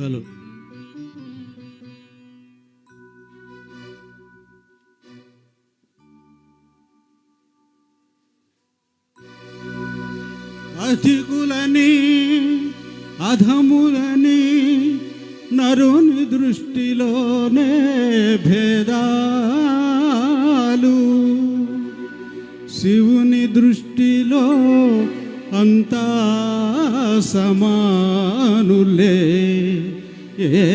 Hello. అధికులని అధములని నరుని దృష్టిలోనే భేదాలు. శివుని దృష్టిలో అంతా సమానులే. ఏ.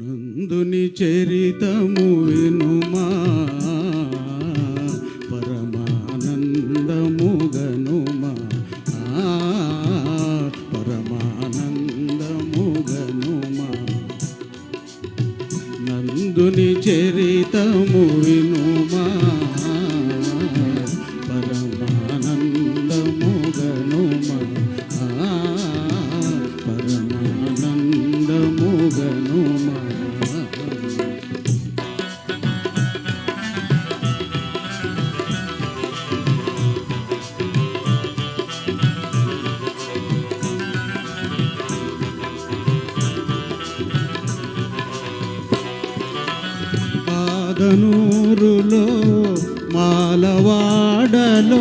నందుని చరితము విను. నందుని చరితము వినుమా. ఆదనూరులో మాలవాడలో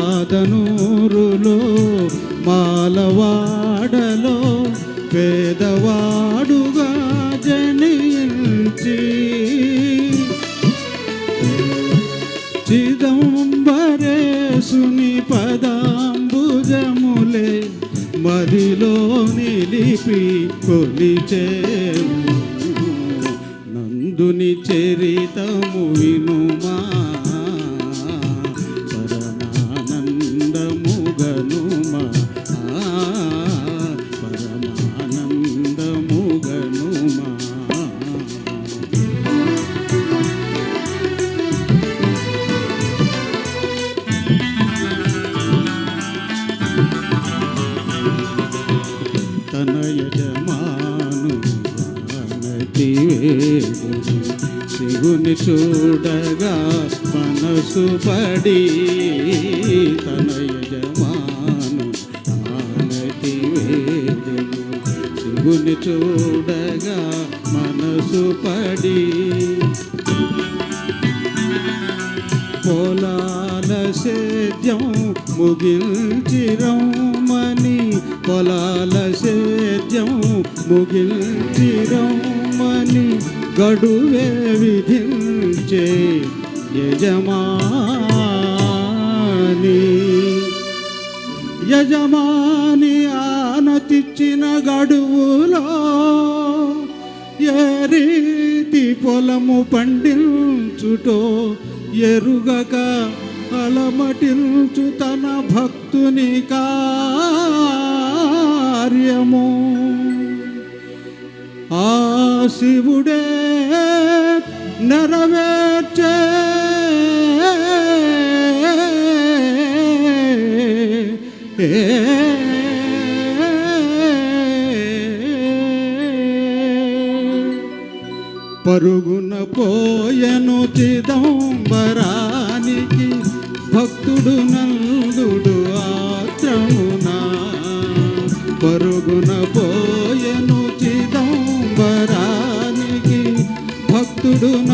ఆదనూరులో మాలవాడలో పేదవాడుగా జనించి. చిదంబరేసుని పదాంబుజములే మదిలో నిలిపి కొలిచే నందుని చరితము విను. శివుని చూడగా మనసు పడి తన యజమాను ఆనతి వేదము శివుని చూడగా మనసు పడి పొలాల సేద్యం ముగిల్చిరమ్మని పొలాల సేద్యం ముగిల్చిరమ్మని గడువే విధించే యజమాని. యజమాని ఆనతిచ్చిన గడువులో ఏ రీతి పొలము పండించుటో ఎరుగక అలమటించు తన భక్తుని కార్యము. ఆ శివుడే నెరవేర్చే. పరుగున పోయను చిదంబరానికి భక్తుడు నందుడు ఆత్రమునా. పరుగున పో చూడును